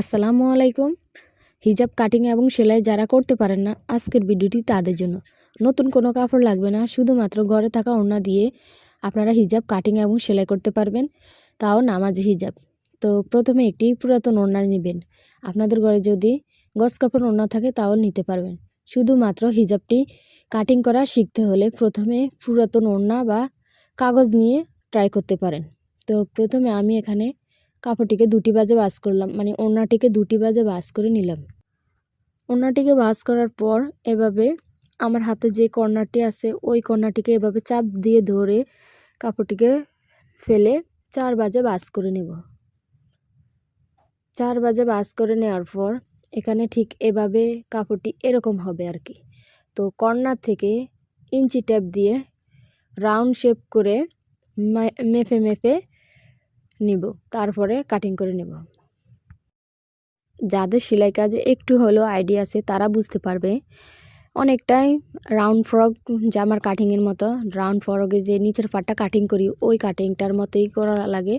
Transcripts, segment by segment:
আসসালামু আলাইকুম। হিজাব কাটিং এবং সেলাই যারা করতে পারেন না, আজকের ভিডিওটি তাদের জন্য। নতুন কোনো কাপড় লাগবে না, শুধুমাত্র ঘরে থাকা ওড়না দিয়ে আপনারা হিজাব কাটিং এবং সেলাই করতে পারবেন, তাও নামাজি হিজাব। তো প্রথমে একটি পুরাতন ওড়না নেবেন। আপনাদের ঘরে যদি গস কাপড় ওড়না থাকে, তাও নিতে পারবেন। শুধুমাত্র হিজাবটি কাটিং করা শিখতে হলে প্রথমে পুরাতন ওড়না বা কাগজ নিয়ে ট্রাই করতে পারেন। তো প্রথমে আমি এখানে কাপড়টিকে দুটি বাজে বাস করলাম মানে ওড়নাটিকে দুটি বাজে বাস করে নিলাম। ওড়নাটিকে বাস করার পর এভাবে আমার হাতে যে কর্নারটি আছে, ওই কর্নারটিকে এভাবে চাপ দিয়ে ধরে কাপড়টিকে ফেলে চার বাজে বাস করে নেব। চার বাজে বাস করে নেওয়ার পর এখানে ঠিক এভাবে কাপড়টি এরকম হবে আর কি। তো কর্নার থেকে ইঞ্চি ট্যাপ দিয়ে রাউন্ড শেপ করে মেপে মেপে নিব, তারপরে কাটিং করে নেব। যাদের সেলাই কাজে একটু হলেও আইডিয়া আছে, তারা বুঝতে পারবে। অনেকটাই রাউন্ড ফ্রক জামার কাটিংয়ের মতো রাউন্ড ফ্রকে যে নিচের পাটটা কাটিং করি, ওই কাটিংটার মতোই করা লাগে।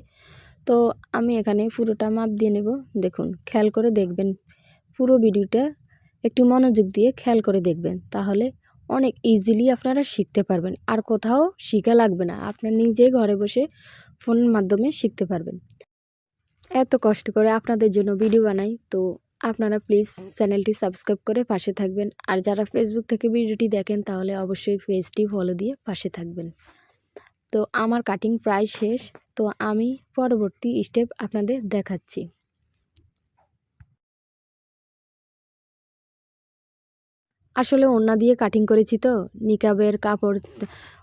তো আমি এখানে পুরোটা মাপ দিয়ে নেব। দেখুন, খেয়াল করে দেখবেন। পুরো ভিডিওটা একটু মনোযোগ দিয়ে খেয়াল করে দেখবেন। তাহলে অনেক ইজিলি আপনারা শিখতে পারবেন। আর কোথাও শিখা লাগবে না। আপনার নিজে ঘরে বসে ফোনের মাধ্যমে শিখতে পারবেন। এত কষ্ট করে আপনাদের জন্য ভিডিও বানাই, তো আপনারা প্লিজ চ্যানেলটি সাবস্ক্রাইব করে পাশে থাকবেন। আর যারা ফেসবুক থেকে ভিডিওটি দেখেন, তাহলে অবশ্যই পেজটি ফলো দিয়ে পাশে থাকবেন। তো আমার কাটিং প্রায় শেষ, তো আমি পরবর্তী স্টেপ আপনাদের দেখাচ্ছি। আসলে ওড়না দিয়ে কাটিং করেছি তো। নিকাবের কাপড়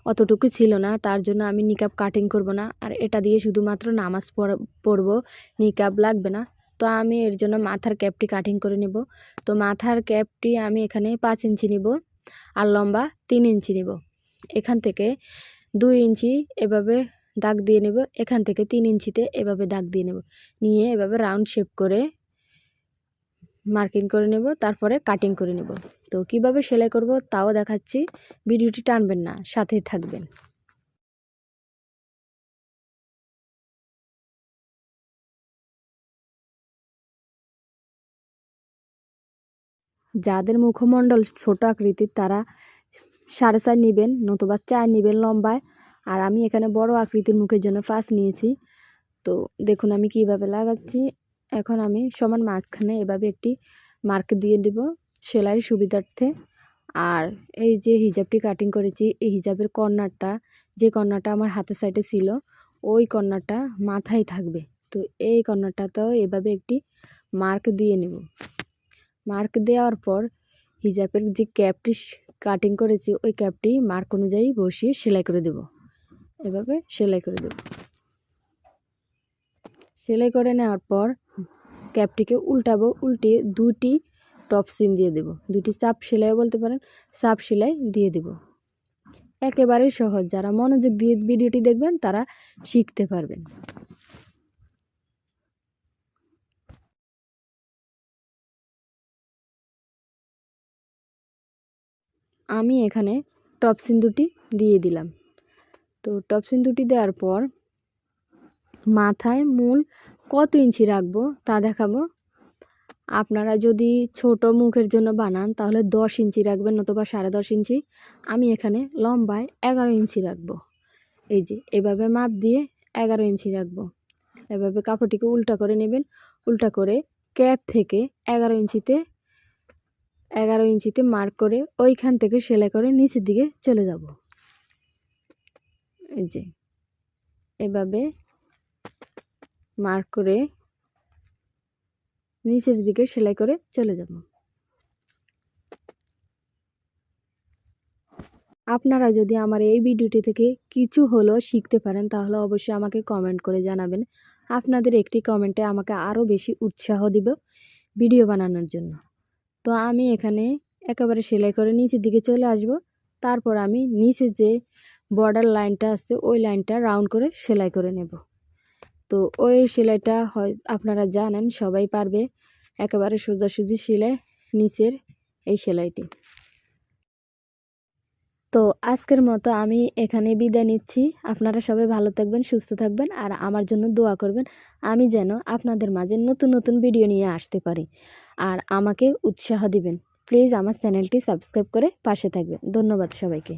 অতটুকু ছিল না, তার জন্য আমি নিকাব কাটিং করব না। আর এটা দিয়ে শুধুমাত্র নামাজ পড়- পড়ব, নিকাব লাগবে না। তো আমি এর জন্য মাথার ক্যাপটি কাটিং করে নেব। তো মাথার ক্যাপটি আমি এখানে পাঁচ ইঞ্চি নেব আর লম্বা তিন ইঞ্চি নেব। এখান থেকে দুই ইঞ্চি এভাবে দাগ দিয়ে নেব, এখান থেকে তিন ইঞ্চিতে এভাবে দাগ দিয়ে নেব। নিয়ে এভাবে রাউন্ড শেপ করে মার্কিং করে নেব, তারপরে কাটিং করে নেব। তো কীভাবে সেলাই করব তাও দেখাচ্ছি। ভিডিওটি টানবেন না, সাথেই থাকবেন। যাদের মুখমণ্ডল ছোট আকৃতির তারা সাড়ে চার নেবেন নতুবা চার নেবেন লম্বায়। আর আমি এখানে বড় আকৃতির মুখের জন্য পাঁচ নিয়েছি। তো দেখুন আমি কীভাবে লাগাচ্ছি। এখন আমি সমান মাঝখানে এভাবে একটি মার্ক দিয়ে দিব। সেলাইয়ের সুবিধার্থে। আর এই যে হিজাবটি কাটিং করেছি, এই হিজাবের কর্নারটা, যে কর্নারটা আমার হাতের সাইডে ছিল, ওই কর্নারটা মাথায় থাকবে। তো এই কর্নারটাতেও এভাবে একটি মার্ক দিয়ে নেব। মার্ক দেওয়ার পর হিজাবের যে ক্যাপটি কাটিং করেছি, ওই ক্যাপটি মার্ক অনুযায়ী বসিয়ে সেলাই করে দেব। এভাবে সেলাই করে দেব। সেলাই করে নেওয়ার পর ক্যাপটিকে উল্টাবো, উল্টিয়ে দুটি টপ সিন দিয়ে দেব। দুটি চাপ সেলাই বলতে পারেন, চাপ সেলাই দিয়ে দেব। একেবারে সহজ, যারা মনোযোগ দিয়ে ভিডিওটি দেখবেন তারা শিখতে পারবেন। আমি এখানে টপ সিন দুটি দিয়ে দিলাম। তো টপ সিন দুটি দেওয়ার পর মাথায় মূল কত ইঞ্চি রাখব তা দেখাবো। আপনারা যদি ছোট মুখের জন্য বানান, তাহলে দশ ইঞ্চি রাখবেন নতুবা সাড়ে দশ ইঞ্চি। আমি এখানে লম্বায় এগারো ইঞ্চি রাখব। এই যে, এভাবে মাপ দিয়ে এগারো ইঞ্চি রাখব। এভাবে কাপড়টিকে উল্টা করে নেবেন। উল্টা করে ক্যাপ থেকে এগারো ইঞ্চিতে এগারো ইঞ্চিতে মার্ক করে ওইখান থেকে সেলাই করে নিচের দিকে চলে যাব। এই যে, এভাবে মার্ক করে নিচের দিকে সেলাই করে চলে যাব। আপনারা যদি আমার এই ভিডিওটি থেকে কিছু হলেও শিখতে পারেন, তাহলে অবশ্যই আমাকে কমেন্ট করে জানাবেন। আপনাদের একটি কমেন্টে আমাকে আরও বেশি উৎসাহ দিব ভিডিও বানানোর জন্য। তো আমি এখানে একেবারে সেলাই করে নিচের দিকে চলে আসব। তারপর আমি নিচে যে বর্ডার লাইনটা আছে, ওই লাইনটা রাউন্ড করে সেলাই করে নেব। তো ওই সেলাইটা হয়, আপনারা জানেন, সবাই পারবে। একেবারে সোজাসুজি সেলাই, নিচের এই সেলাইটি। তো আজকের মতো আমি এখানে বিদায় নিচ্ছি। আপনারা সবাই ভালো থাকবেন, সুস্থ থাকবেন আর আমার জন্য দোয়া করবেন। আমি যেন আপনাদের মাঝে নতুন নতুন ভিডিও নিয়ে আসতে পারি আর আমাকে উৎসাহ দিবেন। প্লিজ আমার চ্যানেলটি সাবস্ক্রাইব করে পাশে থাকবেন। ধন্যবাদ সবাইকে।